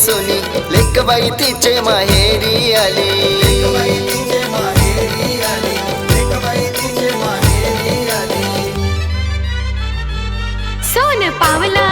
Sony लेकबाई तिचे माहेरी आली. सोन पावलाने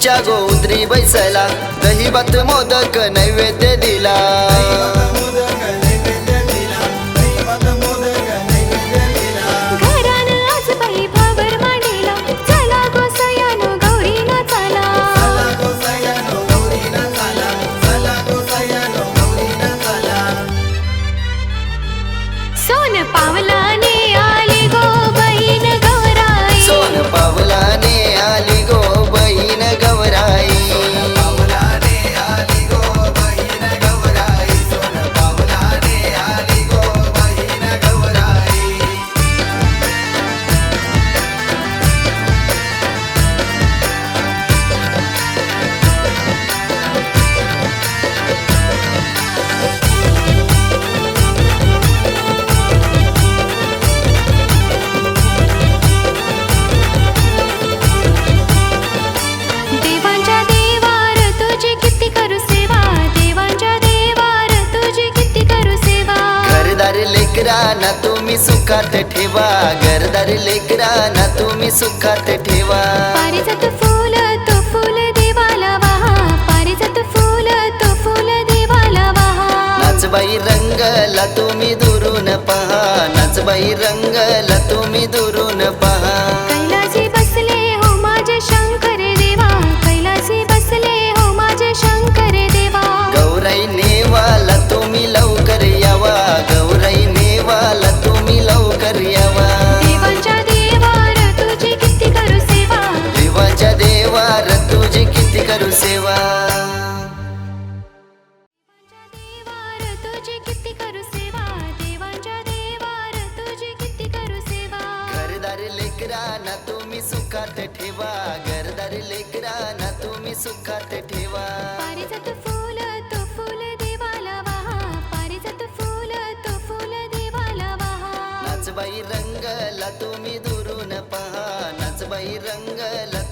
बालगणुतीच्या गोंद्री बैसला. दही भात मोदक नैवेद्य दिला. घरदार लेकरा ना तुम्ही सुखात ठेवा. घरदार लेकरा ना तुम्ही सुखात ठेवा. पारिजात फूल तो फूल देवाला वाहा. पारिजात फूल तो फूल देवाला वाहा. नाचबाई रंगला तुम्ही दुरून पहा. नाचबाई रंगला तुम्ही दुरून घरदार लेकरा ना तुम्ही सुखात ठेवा. घरदार लेकरा ना तुम्ही सुखात ठेवा. पारिजात फूल तो फूल देवाला वाहा. पारिजात फूल तो फूल देवाला वाहा. नाचबाई रंगला तुम्ही दुरून पहा. नाचबाई रंगला